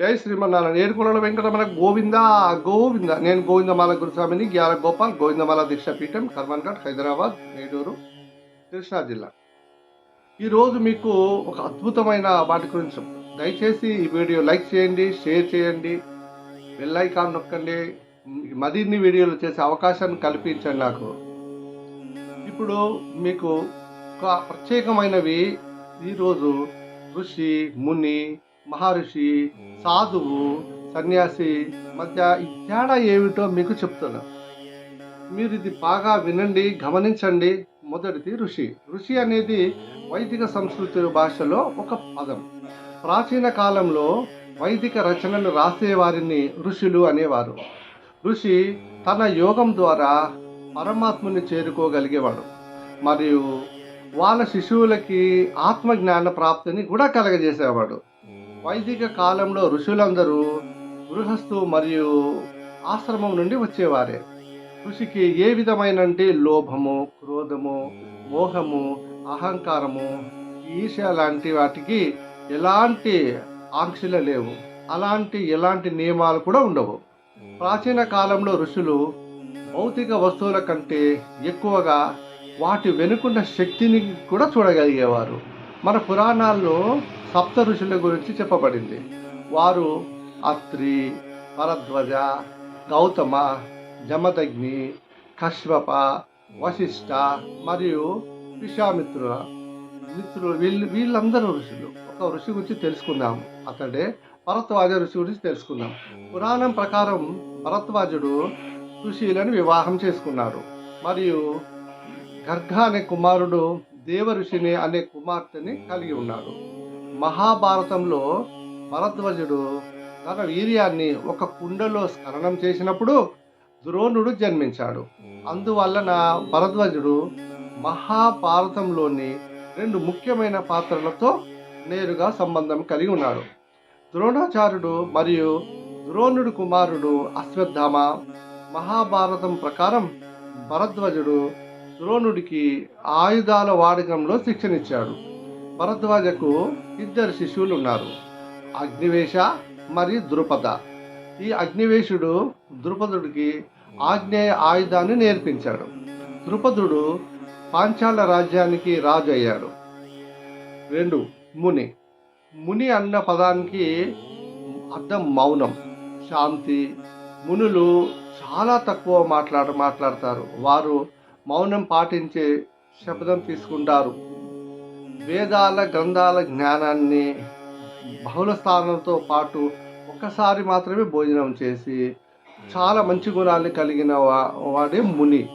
జై శ్రీమన్నారాయణ. ఏడుకొండల వెంకటరమణ గోవింద గోవింద. నేను గోవిందమాల గురుస్వామిని గ్యాల గోపాల్ గోవిందమాల దీక్షాపీఠం కర్మన్ఘట్ హైదరాబాద్ నేడూరు కృష్ణా జిల్లా. ఈరోజు మీకు ఒక అద్భుతమైన వాటి గురించి దయచేసి ఈ వీడియో లైక్ చేయండి షేర్ చేయండి బెల్ ఐకాన్ నొక్కండి. మరిన్ని వీడియోలు చేసే అవకాశాన్ని కల్పించండి నాకు. ఇప్పుడు మీకు ఒక ప్రత్యేకమైనవి. ఈరోజు ఋషి ముని మహర్షి సాధువు సన్యాసి మధ్య ఈ తేడా ఏమిటో మీకు చెప్తున్నా. మీరు ఇది బాగా వినండి గమనించండి. మొదటిది ఋషి. ఋషి అనేది వైదిక సంస్కృతి భాషలో ఒక పదం. ప్రాచీన కాలంలో వైదిక రచనలు రాసే వారిని ఋషులు అనేవారు. ఋషి తన యోగం ద్వారా పరమాత్మని చేరుకోగలిగేవాడు. మరియు వాళ్ళ శిశువులకి ఆత్మజ్ఞాన ప్రాప్తిని కూడా కలగజేసేవాడు. వైదిక కాలంలో ఋషులందరూ గృహస్థు మరియు ఆశ్రమం నుండి వచ్చేవారే. ఋషికి ఏ విధమైన లోభము క్రోధము మోహము అహంకారము ఈశ లాంటి వాటికి ఎలాంటి ఆంక్షలు లేవు. అలాంటి ఎలాంటి నియమాలు కూడా ఉండవు. ప్రాచీన కాలంలో ఋషులు భౌతిక వస్తువుల కంటే ఎక్కువగా వాటి వెనుకున్న శక్తిని కూడా చూడగలిగేవారు. మన పురాణాల్లో సప్త ఋషుల గురించి చెప్పబడింది. వారు అత్రి పరధ్వజ గౌతమ జమదగ్ని కశ్వప వశిష్ట మరియు విశ్వామిత్రుల మిత్రులు. వీళ్ళు వీళ్ళందరూ ఋషులు. ఒక ఋషి గురించి తెలుసుకుందాం. అతడే భరద్వాజ ఋషి గురించి తెలుసుకుందాం. పురాణం ప్రకారం భరద్వాజుడు ఋషులను వివాహం చేసుకున్నారు. మరియు గర్గ అనే కుమారుడు దేవ ఋషిని అనే కుమార్తెని కలిగి ఉన్నాడు. మహాభారతంలో భరద్వజుడు తన వీర్యాన్ని ఒక కుండలో స్ఖలనం చేసినప్పుడు ద్రోణుడు జన్మించాడు. అందువలన భరద్వాజుడు మహాభారతంలోని రెండు ముఖ్యమైన పాత్రలతో నేరుగా సంబంధం కలిగి ఉన్నాడు. ద్రోణాచార్యుడు మరియు ద్రోణుడి కుమారుడు అశ్వత్థామ మహాభారతం ప్రకారం భరద్వాజుడు ద్రోణుడికి ఆయుధాల వాడకంలో శిక్షణిచ్చాడు భరద్వాజకు ఇద్దరు శిష్యులు ఉన్నారు అగ్నివేశ మరియు ద్రుపద. ఈ అగ్నివేశుడు ద్రుపదుడికి ఆగ్నేయ ఆయుధాన్ని నేర్పించాడు. ద్రుపదుడు పాంచాల రాజ్యానికి రాజు అయ్యాడు రెండు ముని. ముని అన్న పదానికి అర్థం మౌనం శాంతి. మునులు చాలా తక్కువ మాట్లాడ మాట్లాడతారు. వారు మౌనం పాటించే శబ్దం తీసుకుంటారు. వేదాల గ్రంథాల జ్ఞానాన్ని బహుళ స్థానంతో పాటు ఒక్కసారి మాత్రమే భోజనం చేసి చాలా మంచి గుణాన్ని కలిగిన వా- వాడే ముని.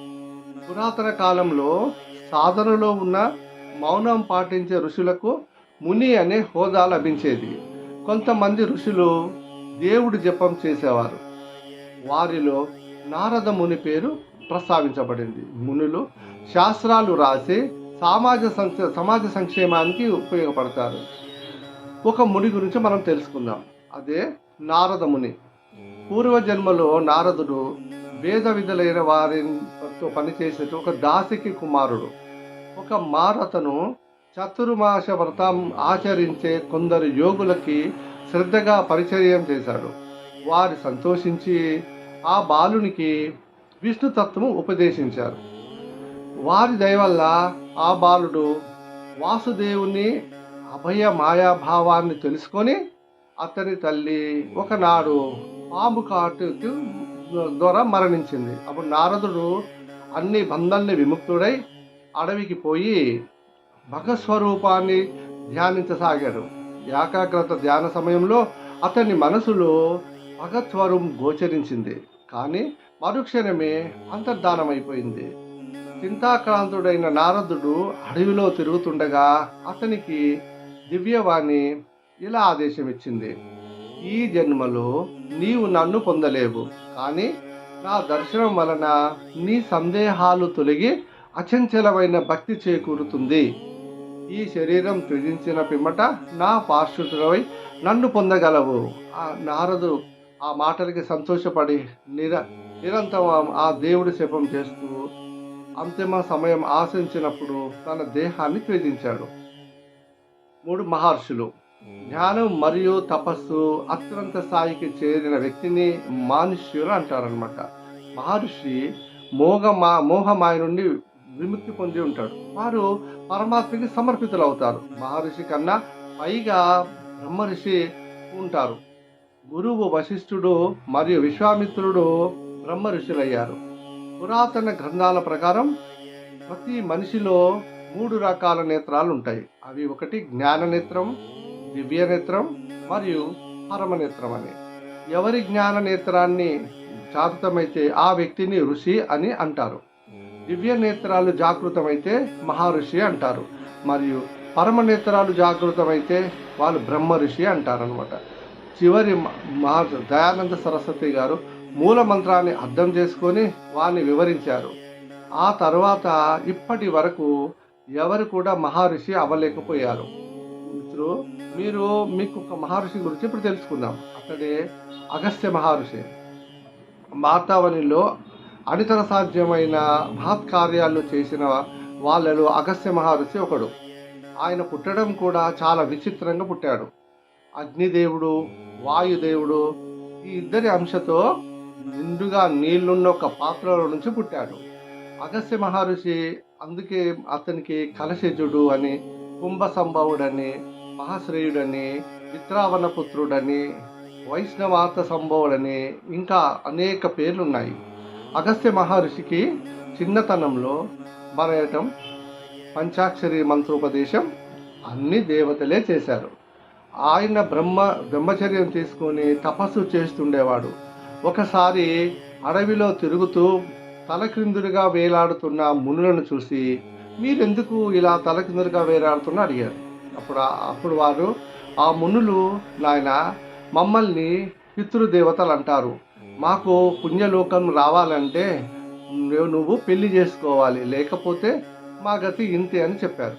పురాతన కాలంలో సాధనలో ఉన్న మౌనం పాటించే ఋషులకు ముని అనే హోదా లభించేది. కొంతమంది ఋషులు దేవుడి జపం చేసేవారు. వారిలో నారద ముని పేరు ప్రస్తావించబడింది. మునులు శాస్త్రాలు రాసి సమాజ సంక్షే సమాజ సంక్షేమానికి ఉపయోగపడతారు. ఒక ముని గురించి మనం తెలుసుకుందాం. అదే నారద ముని. పూర్వజన్మలో నారదుడు వేద విధులైన వారితో పనిచేసే ఒక దాసికి కుమారుడు. ఒక మారతను చతుర్మాస వ్రతం ఆచరించే కొందరు యోగులకి శ్రద్ధగా పరిచర్యం చేశాడు. వారు సంతోషించి ఆ బాలునికి విష్ణుతత్వం ఉపదేశించారు. వారి దయవల్ల ఆ బాలుడు వాసుదేవుని అభయ మాయాభావాన్ని తెలుసుకొని అతని తల్లి ఒకనాడు పాము కాటుకి ద్వారా మరణించింది. అప్పుడు నారదుడు అన్ని బంధాల్ని విముక్తుడై అడవికి పోయి భగస్వరూపాన్ని ధ్యానించసాగాడు. ఏకాగ్రత ధ్యాన సమయంలో అతని మనసులో భగత్వరం గోచరించింది. కానీ మరుక్షణమే అంతర్ధానమైపోయింది. చింతాక్రాంతుడైన నారదుడు అడవిలో తిరుగుతుండగా అతనికి దివ్యవాణి ఇలా ఆదేశం ఇచ్చింది ఈ జన్మలో నీవు నన్ను పొందలేవు కానీ నా దర్శనం వలన నీ సందేహాలు తొలగి అచంచలమైన భక్తి చేకూరుతుంది. ఈ శరీరం త్యజించిన పిమ్మట నా పార్శ్వతులవై నన్ను పొందగలవు. ఆ నారదు ఆ మాటలకి సంతోషపడి నిర నిరంతరం ఆ- ఆ దేవుడి శపం చేస్తూ అంతిమ సమయం ఆశించినప్పుడు తన దేహాన్ని త్యజించాడు. మూడు మహర్షులు. జ్ఞానం మరియు తపస్సు అత్యంత స్థాయికి చేరిన వ్యక్తిని మానుష్యులు అంటారనమాట మహర్షి మోగ మా మోహమాయ నుండి విముక్తి పొంది ఉంటాడు. వారు పరమాత్మకి సమర్పితులు అవుతారు మహర్షి కన్నా పైగా బ్రహ్మర్షి ఉంటారు. గురువు వశిష్ఠుడు మరియు విశ్వామిత్రుడు బ్రహ్మ ఋషులయ్యారు పురాతన గ్రంథాల ప్రకారం ప్రతి మనిషిలో మూడు రకాల నేత్రాలు ఉంటాయి. అవి ఒకటి జ్ఞాన నేత్రం దివ్య నేత్రం మరియు పరమనేత్రం అని. ఎవరి జ్ఞాన నేత్రాన్ని జాగృతమైతే ఆ వ్యక్తిని ఋషి అని అంటారు. దివ్య నేత్రాలు జాగృతమైతే మహర్షి అంటారు. మరియు పరమనేత్రాలు జాగృతమైతే వాళ్ళు బ్రహ్మ ఋషి అంటారనమాట చివరి మహా దయానంద సరస్వతి గారు మూల మంత్రాన్ని అర్థం చేసుకొని వారిని వివరించారు. ఆ తర్వాత ఇప్పటి వరకు ఎవరు కూడా మహర్షి అవ్వలేకపోయారు. మిత్రు మీరు మీకు ఒక మహర్షి గురించి ఇప్పుడు తెలుసుకుందాం. అతడే అగస్త్య మహర్షి. వాతావరణంలో అనితర సాధ్యమైన మహత్ కార్యాలు చేసిన వాళ్ళలో అగస్త్య మహర్షి ఒకడు. ఆయన పుట్టడం కూడా చాలా విచిత్రంగా పుట్టాడు. అగ్నిదేవుడు వాయుదేవుడు ఈ ఇద్దరి అంశతో నిండుగా నీళ్ళున్న ఒక పాత్రలో నుంచి పుట్టాడు. అగస్త్య మహర్షి అందుకే అతనికి కలశజుడు అని కుంభ సంభవుడని మహాశ్రేయుడని విత్రావణ పుత్రుడని వైష్ణవార్త సంభవుడని ఇంకా అనేక పేర్లు ఉన్నాయి అగస్త్య మహర్షికి చిన్నతనంలో మరయటం పంచాక్షరి మంత్రోపదేశం అన్ని దేవతలే చేశారు. ఆయన బ్రహ్మ బ్రహ్మచర్యం తీసుకొని తపస్సు చేస్తుండేవాడు. ఒకసారి అడవిలో తిరుగుతూ తలక్రిందులుగా వేలాడుతున్న మునులను చూసి మీరెందుకు ఇలా తలకిందులుగా వేలాడుతున్నా? అడిగారు. అప్పుడు అప్పుడు వారు ఆ మునులు నాయన మమ్మల్ని పితృదేవతలు అంటారు మాకు పుణ్యలోకం రావాలంటే నువ్వు- నువ్వు పెళ్ళి చేసుకోవాలి. లేకపోతే మా గతి ఇంతే అని చెప్పారు.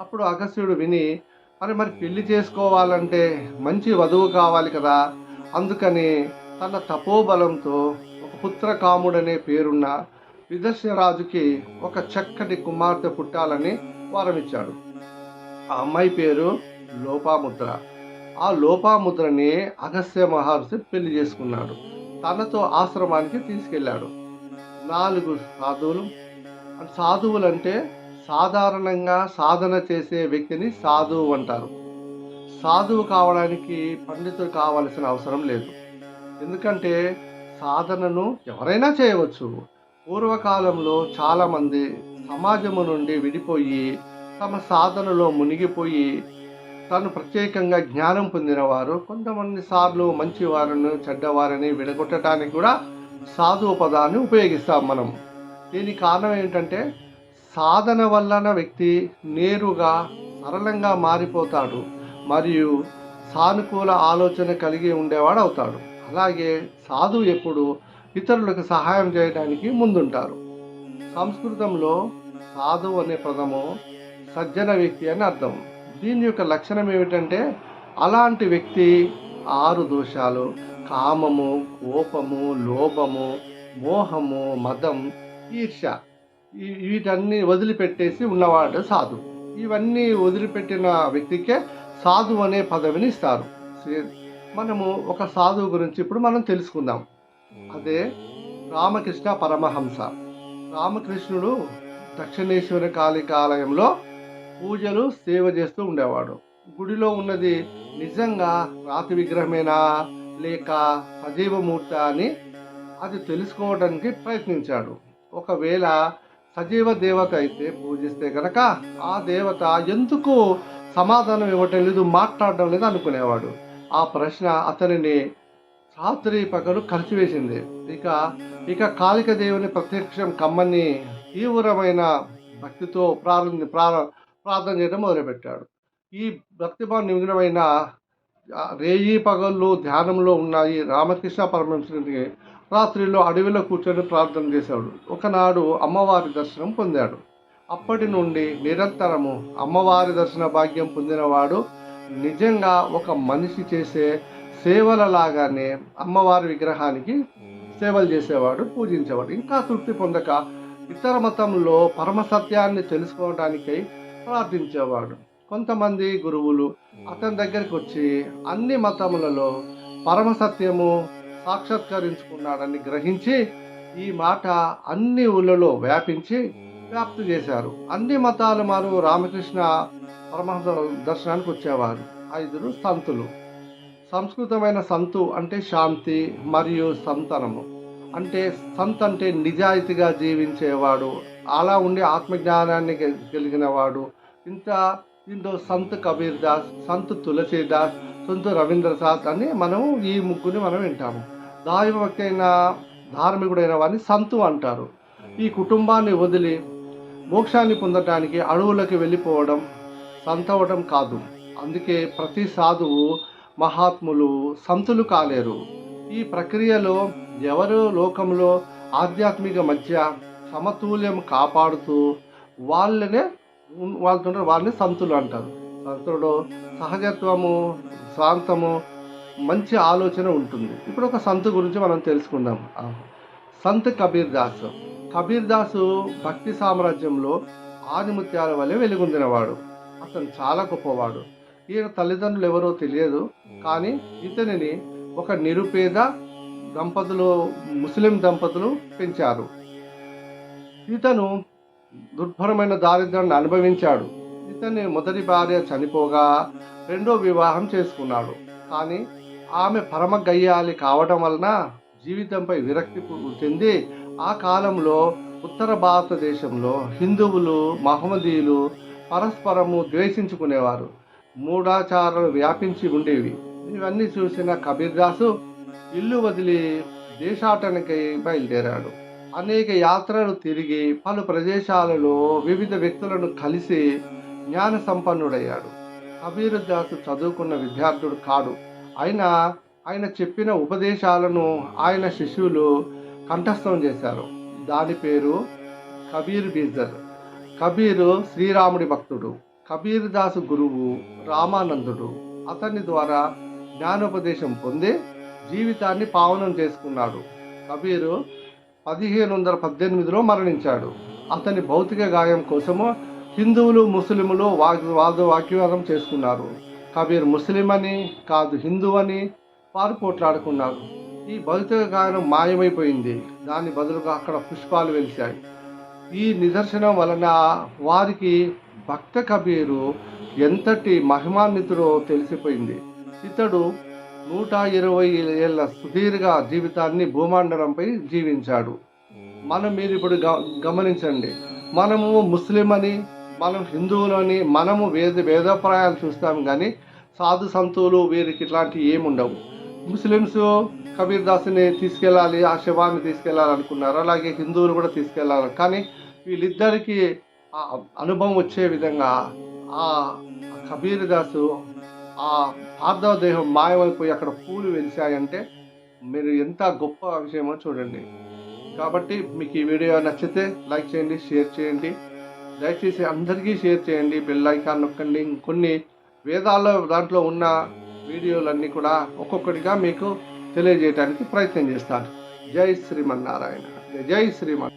అప్పుడు అగస్త్యుడు విని మరి మరి పెళ్ళి చేసుకోవాలంటే మంచి వధువు కావాలి కదా. అందుకని తన తపోబలంతో ఒక పుత్రకాముడనే పేరున్న విదర్శరాజుకి ఒక చక్కటి కుమార్తె పుట్టాలని వరమిచ్చాడు. ఆ అమ్మాయి పేరు లోపాముద్ర. ఆ లోపాముద్రని అగస్త్య మహర్షి పెళ్ళి చేసుకున్నాడు. తనతో ఆశ్రమానికి తీసుకెళ్ళాడు నాలుగు సాధువులు. సాధువులు అంటే సాధారణంగా సాధన చేసే వ్యక్తిని సాధువు అంటారు. సాధువు కావడానికి పండితుడు కావలసిన అవసరం లేదు. ఎందుకంటే సాధనను ఎవరైనా చేయవచ్చు. పూర్వకాలంలో చాలామంది సమాజము నుండి విడిపోయి తమ సాధనలో మునిగిపోయి తను ప్రత్యేకంగా జ్ఞానం పొందినవారు కొంతమంది సార్లు మంచివారిని చెడ్డవారిని విడగొట్టడానికి కూడా సాధువు పదాన్ని ఉపయోగిస్తాం మనం. దీనికి కారణం ఏంటంటే సాధన వలన వ్యక్తి నేరుగా సరళంగా మారిపోతాడు మరియు సానుకూల ఆలోచన కలిగి ఉండేవాడు అవుతాడు అలాగే సాధువు ఎప్పుడు ఇతరులకు సహాయం చేయడానికి ముందుంటారు. సంస్కృతంలో సాధువు అనే పదము సజ్జన వ్యక్తి అని అర్థం. దీని యొక్క లక్షణం ఏమిటంటే అలాంటి వ్యక్తి ఆరు దోషాలు కామము కోపము లోభము మోహము మదం ఈర్ష. వీటన్ని వదిలిపెట్టేసి ఉన్నవాడు సాధు ఇవన్నీ వదిలిపెట్టిన వ్యక్తికే సాధు అనే పదవిని ఇస్తారు. సే- మనము ఒక సాధువు గురించి ఇప్పుడు మనం తెలుసుకుందాం. అదే రామకృష్ణ పరమహంస. రామకృష్ణుడు దక్షిణేశ్వర కాళికాలయంలో పూజలు సేవ చేస్తూ ఉండేవాడు. గుడిలో ఉన్నది నిజంగా రాతి విగ్రహమేనా? లేక సజీవమూర్త అని అది తెలుసుకోవడానికి ప్రయత్నించాడు. ఒకవేళ సజీవ దేవత అయితే పూజిస్తే కనుక ఆ దేవత ఎందుకు సమాధానం ఇవ్వటం లేదు మాట్లాడడం లేదు అనుకునేవాడు. ఆ ప్రశ్న అతనిని రాత్రి పగలు కలిసివేసింది ఇక ఇక కాళిక దేవుని ప్రత్యక్షం కమ్మని తీవ్రమైన భక్తితో ప్రారంభ ప్రార్థన చేయడం మొదలుపెట్టాడు. ఈ భక్తిభావం నిమిగ్నమైన రేయి పగళ్ళు ధ్యానంలో ఉన్నాయి రామకృష్ణ పరమహంసుని రాత్రిలో అడవిలో కూర్చొని ప్రార్థన చేశాడు. ఒకనాడు అమ్మవారి దర్శనం పొందాడు. అప్పటి నుండి నిరంతరము అమ్మవారి దర్శన భాగ్యం పొందినవాడు నిజంగా ఒక మనిషి చేసే సేవల లాగానే అమ్మవారి విగ్రహానికి సేవలు చేసేవాడు పూజించేవాడు. ఇంకా తృప్తి పొందక ఇతర మతంలో పరమసత్యాన్ని తెలుసుకోవడానికై ప్రార్థించేవాడు. కొంతమంది గురువులు అతని దగ్గరికి వచ్చి అన్ని మతములలో పరమసత్యము సాక్షాత్కరించుకున్నాడని గ్రహించి ఈ మాట అన్ని ఊళ్ళలో వ్యాపించి వ్యాప్తి చేశారు. అన్ని మతాల వారు రామకృష్ణ పరమహంస దర్శనానికి వచ్చేవారు. ఐదురు సంతులు. సంస్కృతమైన సంతు అంటే శాంతి మరియు సంతనము. అంటే సంత్ అంటే నిజాయితీగా జీవించేవాడు. అలా ఉండి ఆత్మజ్ఞానాన్ని గె- కలిగిన వాడు ఇంత దీంట్లో సంత్ కబీర్ దాస్ సంత్ తులసీదాస్ సంత్ రవీంద్రనాథ్ అని మనం ఈ ముగ్గురిని మనం వింటాము. దైవభక్తి అయిన ధార్మికుడైన వారిని సంతు అంటారు. ఈ కుటుంబాన్ని వదిలి మోక్షాన్ని పొందటానికి అడవులకు వెళ్ళిపోవడం సంతవడం కాదు. అందుకే ప్రతి సాధువు మహాత్ములు సంతులు కాలేరు. ఈ ప్రక్రియలో ఎవరు లోకంలో ఆధ్యాత్మిక మధ్య సమతుల్యం కాపాడుతూ వాళ్ళనే వాళ్ళు వాళ్ళతో వాళ్ళని సంతులు అంటారు. సంతుడు సహజత్వము శాంతము మంచి ఆలోచన ఉంటుంది. ఇప్పుడు ఒక సంతు గురించి మనం తెలుసుకుందాం. సంత్ కబీర్ దాస్ కబీర్ దాసు భక్తి సామ్రాజ్యంలో ఆదిముత్యాల వలె వెలుగొందినవాడు. అతను చాలా గొప్పవాడు. ఈయన తల్లిదండ్రులు ఎవరో తెలియదు. కానీ ఇతనిని ఒక నిరుపేద దంపతులు ముస్లిం దంపతులు పెంచారు. ఇతను దుర్భరమైన దారిద్ర్యాన్ని అనుభవించాడు. ఇతని మొదటి భార్య చనిపోగా రెండో వివాహం చేసుకున్నాడు. కానీ ఆమె పరమ గయ్యాలి కావటం వలన జీవితంపై విరక్తి చెంది ఆ కాలంలో ఉత్తర భారతదేశంలో హిందువులు మహమ్మదీయులు పరస్పరము ద్వేషించుకునేవారు. మూఢాచారాలు వ్యాపించి ఉండేవి. ఇవన్నీ చూసిన కబీర్ దాసు ఇల్లు వదిలి దేశాటనకై బయలుదేరాడు. అనేక యాత్రలు తిరిగి పలు ప్రదేశాలలో వివిధ వ్యక్తులను కలిసి జ్ఞాన సంపన్నుడయ్యాడు. కబీర్ దాసు చదువుకున్న విద్యార్థుడు కాడు. అయినా ఆయన చెప్పిన ఉపదేశాలను ఆయన శిష్యులు కంఠస్థం చేశారు. దాని పేరు కబీర్ బీజర్ కబీరు శ్రీరాముడి భక్తుడు. కబీర్ దాసు గురువు రామానందుడు. అతని ద్వారా జ్ఞానోపదేశం పొంది జీవితాన్ని పావనం చేసుకున్నాడు. కబీరు పదిహేను వందల పద్దెనిమిదిలో మరణించాడు. అతని భౌతిక గాయం కోసము హిందువులు ముస్లిములు వాగ్ వాద వాక్యవాదం చేసుకున్నారు. కబీర్ ముస్లిం అని కాదు హిందూ అని వారు పోట్లాడుకున్నారు. ఈ భౌతిక గాయనం మాయమైపోయింది. దాని బదులుగా అక్కడ పుష్పాలు వెలిశాయి. ఈ నిదర్శనం వలన వారికి భక్త కబీరు ఎంతటి మహిమాన్వితుడో తెలిసిపోయింది. ఇతడు నూట ఇరవై ఏళ్ళ సుదీర్ఘ జీవితాన్ని భూమండలంపై జీవించాడు. మనం మీరు ఇప్పుడు గ- గమనించండి. మనము ముస్లిం అని మనం హిందువులని మనము వేద వేదప్రాయాలు చూస్తాం కానీ సాధు సంతువులు వీరికి ఇట్లాంటివి ఏముండవు. ముస్లిమ్స్ కబీర్ దాస్ని తీసుకెళ్ళాలి ఆ శవాన్ని తీసుకెళ్ళాలనుకున్నారు అలాగే హిందువులు కూడా తీసుకెళ్ళాలి. కానీ వీళ్ళిద్దరికీ ఆ అనుభవం వచ్చే విధంగా ఆ కబీర్ దాసు ఆ పార్థవ దేహం మాయమైపోయి అక్కడ పూలు వెలిశాయంటే మీరు ఎంత గొప్ప విషయమో చూడండి. కాబట్టి మీకు ఈ వీడియో నచ్చితే లైక్ చేయండి షేర్ చేయండి. దయచేసి అందరికీ షేర్ చేయండి. బెల్ ఐకాన్ నొక్కండి. కొన్ని వేదాల్లో దాంట్లో ఉన్న వీడియోలన్నీ కూడా ఒక్కొక్కటిగా మీకు తెలియజేయడానికి ప్రయత్నం చేస్తాను. జై శ్రీమన్నారాయణ. జై శ్రీమన్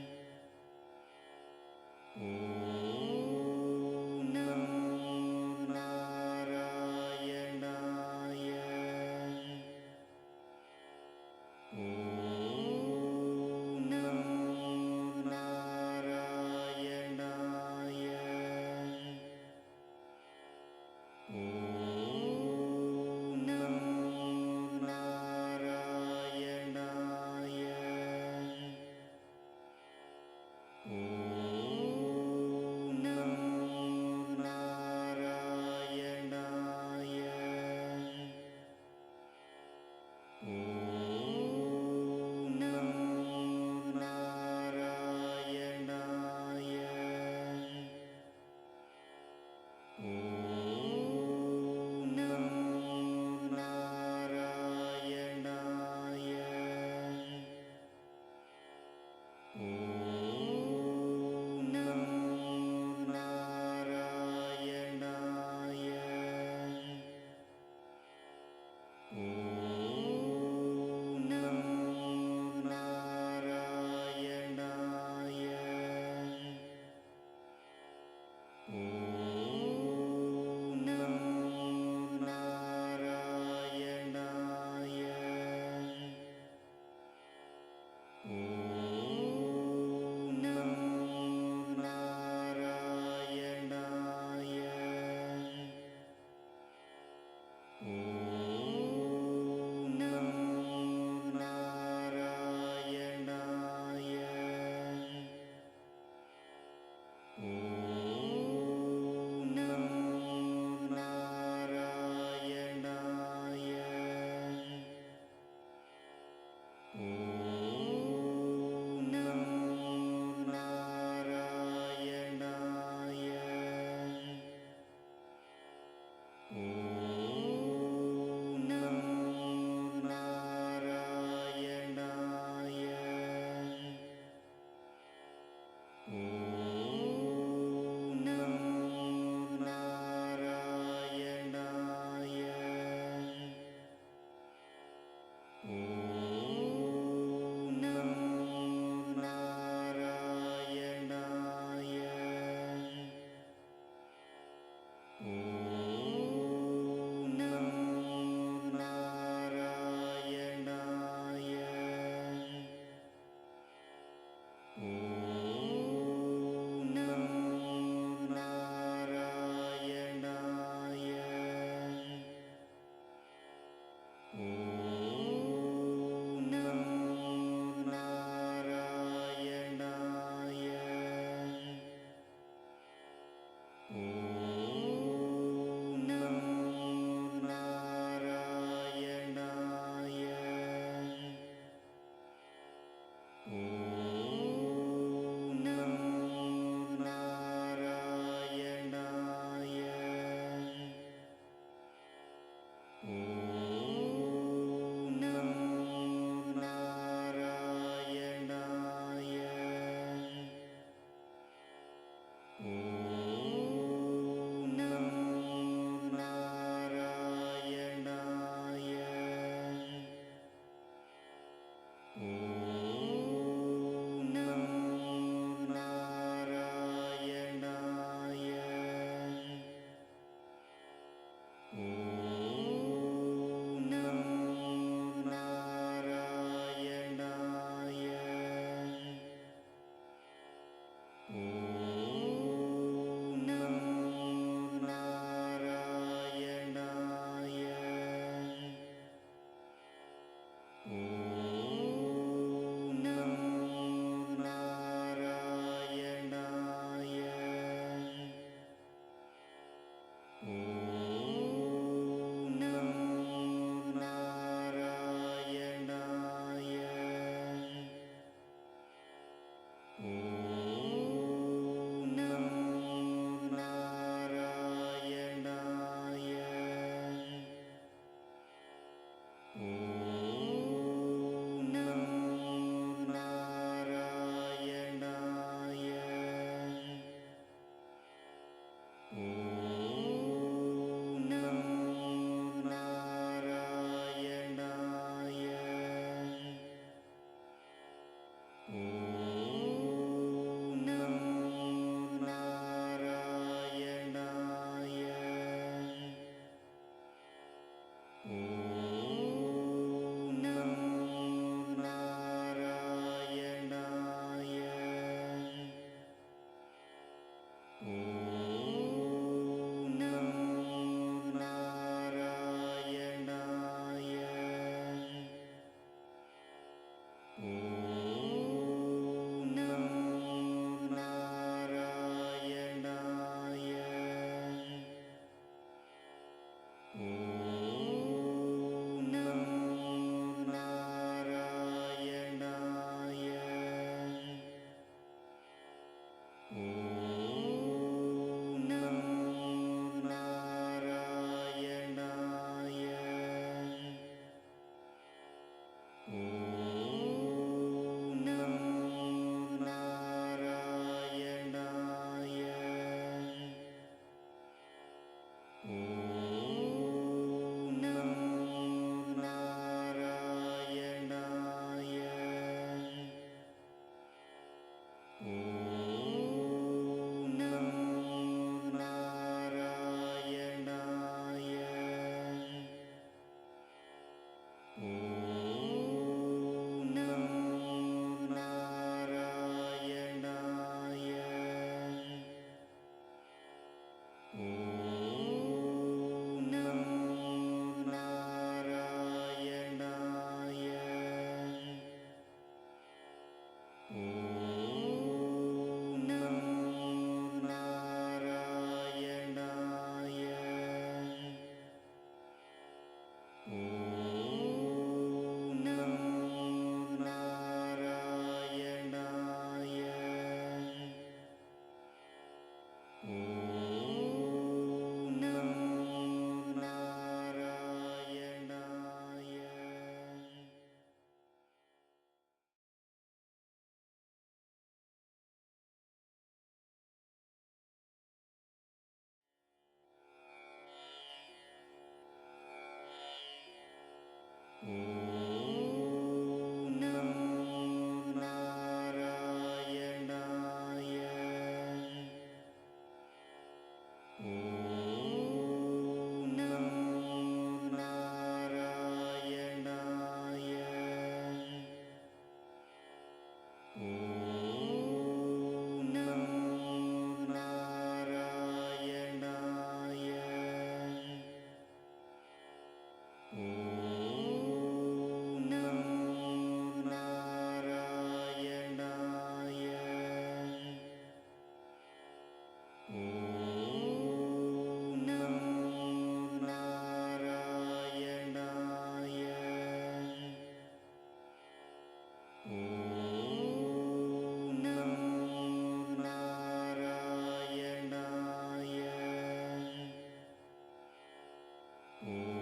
Oh.